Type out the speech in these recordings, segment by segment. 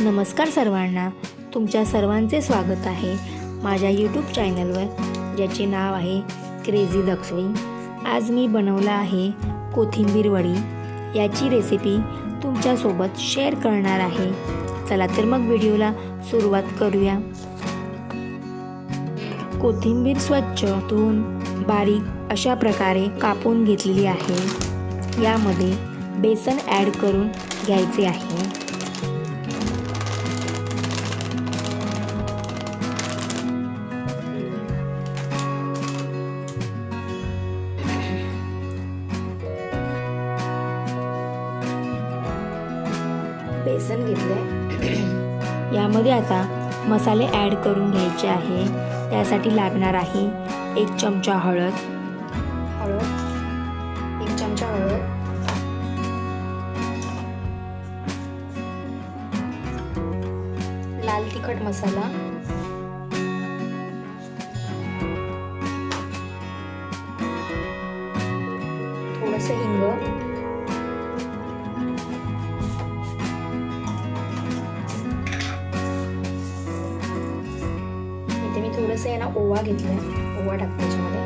नमस्कार सर्वांना. तुमच्या सर्वांचे स्वागत आहे माझ्या यूट्यूब चॅनलवर ज्याचे नाव आहे क्रेझी दक्षवी आज मी बनवला आहे कोथिंबीर वडी. याची रेसिपी तुमच्यासोबत शेअर करणार आहे. चला तर मग व्हिडिओला सुरुवात करूया. कोथिंबीर स्वच्छ धुवून बारीक अशा प्रकारे कापून घेतलेली आहे. यामध्ये बेसन ॲड करून घ्यायचे आहे. बेसन घेतले यामध्ये आता मसाले ॲड करून घ्यायचे आहे. त्यासाठी लागणार आहे एक चमचा हळद. हळद. एक चमचा हळद. लाल तिखट मसाला. थोडंसं हिंग. थोडंसं ओवा घेतलाय. ओवा टाकते त्याच्यामध्ये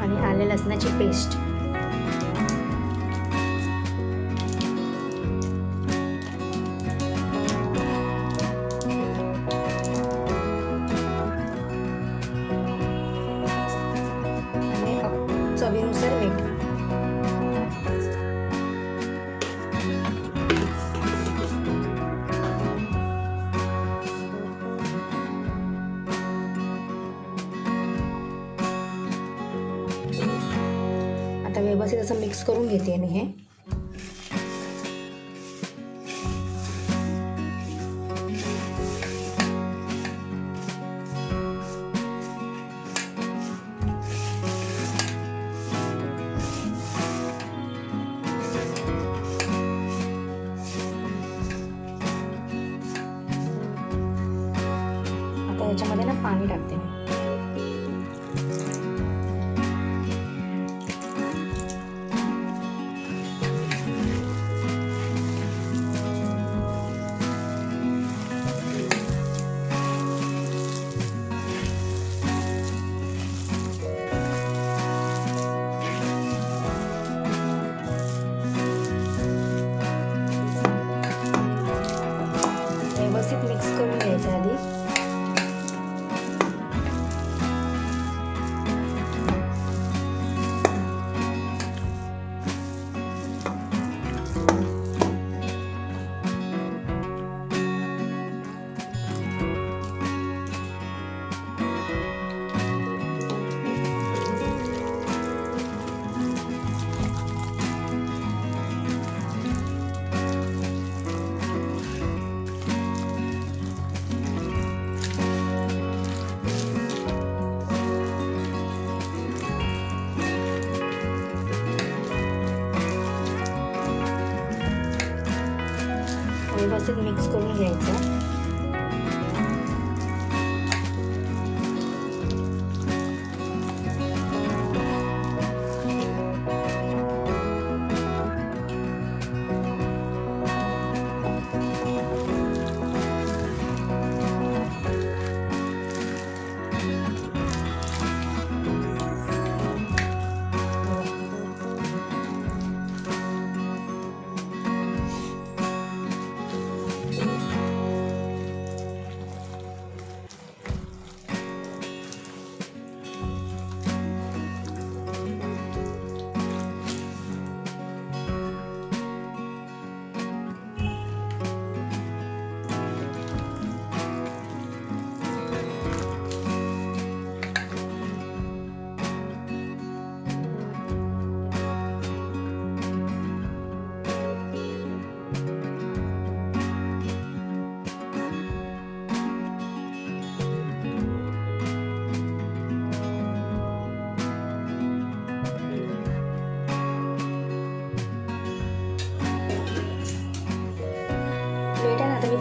आणि आले लसणाची पेस्ट आता व्यवस्थित असं मिक्स करून घेते मी हे. व्यवस्थित मिक्स करून घ्यायचं.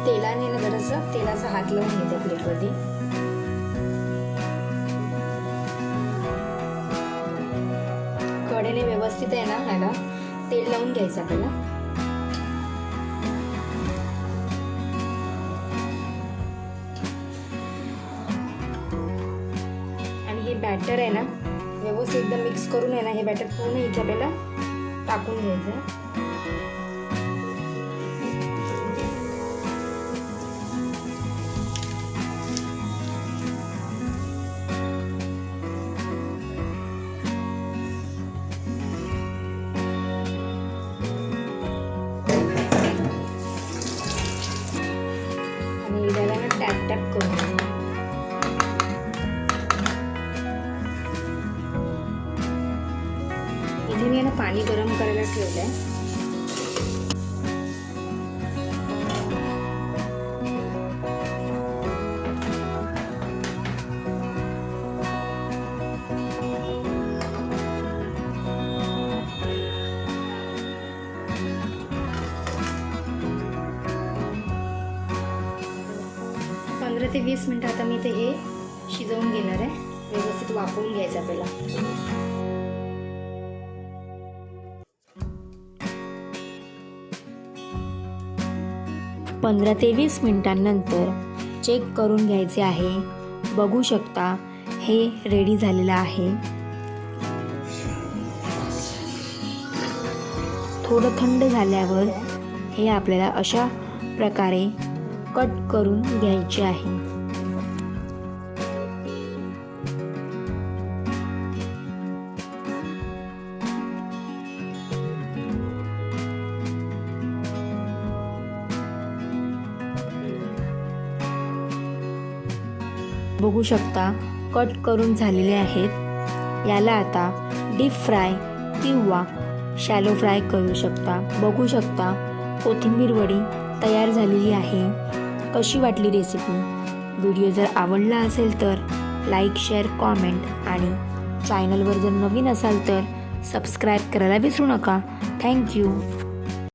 तेलाने ना जरासं तेलाचा हात लावून घेते प्लेटवरती. कडेने व्यवस्थित आहे ना ह्याला तेल लावून घ्यायचं आपल्याला. आणि हे बॅटर आहे ना व्यवस्थित एकदम मिक्स करून आहे ना हे बॅटर पूर्ण इथे आपल्याला टाकून घ्यायचं इथे मी आहे ना पाणी गरम करायला ठेवलं आहे पंधरा ते वीस मिनटं आता मी ते हे शिजवून घेणार आहे. व्यवस्थित वापरून घ्यायचं आपल्याला पंधरा ते वीस मिनटांनंतर चेक करून घ्यायचे आहे. बघू शकता हे रेडी झालेलं आहे. थोडं थंड झाल्यावर हे आपल्याला अशा प्रकारे कट करून घ्यायचे आहे. बघू शकता कट करून झालेले आहेत. याला आता डीप फ्राय किंवा शॅलो फ्राय करू शकता. बघू शकता कोथिंबीर वडी तयार झालेली आहे. कशी वाटली रेसिपी व्हिडिओ जर आवडला असेल तर लाईक शेअर कॉमेंट आणि चॅनलवर जर नवीन असाल तर सबस्क्राईब करायला विसरू नका. थँक्यू